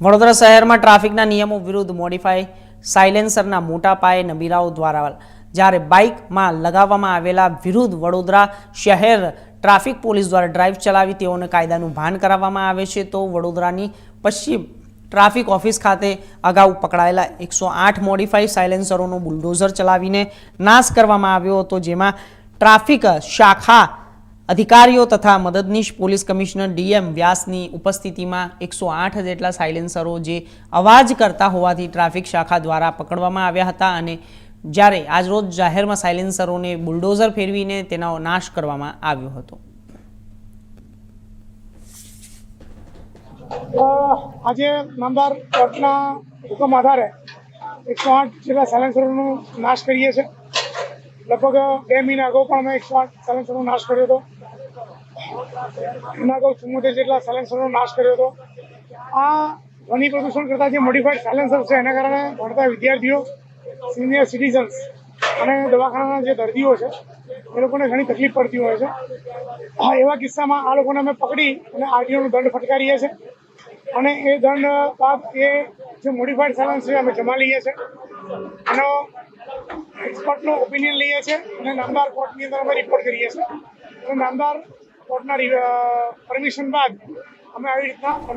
વડોદરા શહેરમાં ટ્રાફિકના નિયમો વિરુદ્ધ મોડિફાઈ સાયલેન્સરના મોટા પાયે નબીરાઓ દ્વારા જ્યારે બાઇકમાં લગાવવામાં આવેલા વિરુદ્ધ વડોદરા શહેર ટ્રાફિક પોલીસ દ્વારા ડ્રાઈવ ચલાવી તેઓને કાયદાનું ભાન કરાવવામાં આવે છે, તો વડોદરાની પશ્ચિમ ટ્રાફિક ઓફિસ ખાતે અગાઉ પકડાયેલા એકસો આઠ મોડિફાઈ સાયલેન્સરોનો બુલડોઝર ચલાવીને નાશ કરવામાં આવ્યો હતો, જેમાં ટ્રાફિક શાખા અધિકારીઓ તથા મદદનીશ પોલીસ કમિશનર ડીએમ વ્યાસની ઉપસ્થિતિમાં એકસો આઠ જેટલા સાયલેન્સરો જે અવાજ કરતા હોવાથી ટ્રાફિક શાખા દ્વારા પકડવામાં આવ્યા હતા અને જ્યારે આજરોજ જાહેરમાં સાયલેન્સરોને બુલડોઝર ફેરવીને તેનો નાશ કરવામાં આવ્યો હતો. આજે નામદાર કોર્ટના હુકમ આધારે એકસો આઠ જેટલા સાયલેન્સરોનો નાશ કરીએ છીએ. લગભગ બે મહિના અગાઉ પણ અમે સાયલેન્સરનો નાશ કર્યો હતો. એના અગાઉ ચુમ્મોતેર જેટલા સાયલેન્સરનો નાશ કર્યો હતો. આ ધ્વનિ પ્રદૂષણ કરતા જે મોડિફાઈડ સાયલેન્સર છે, એના કારણે ભણતા વિદ્યાર્થીઓ સિનિયર સિટીઝન્સ અને દવાખાનાના જે દર્દીઓ છે, એ લોકોને ઘણી તકલીફ પડતી હોય છે. હા, એવા કિસ્સામાં આ લોકોને અમે પકડી અને આરટીઓનો દંડ ફટકારીએ છીએ. અને એ દંડ બાદ એ જે મોડિફાઈડ સાયલન્સ છે, અમે જમા લઈએ છીએ. એનો એક્સપર્ટનો ઓપિનિયન લઈએ છીએ અને નામદાર કોર્ટની અંદર અમે રિપોર્ટ કરીએ છીએ. અને નામદાર કોર્ટના પરમિશન બાદ અમે આવી રીતના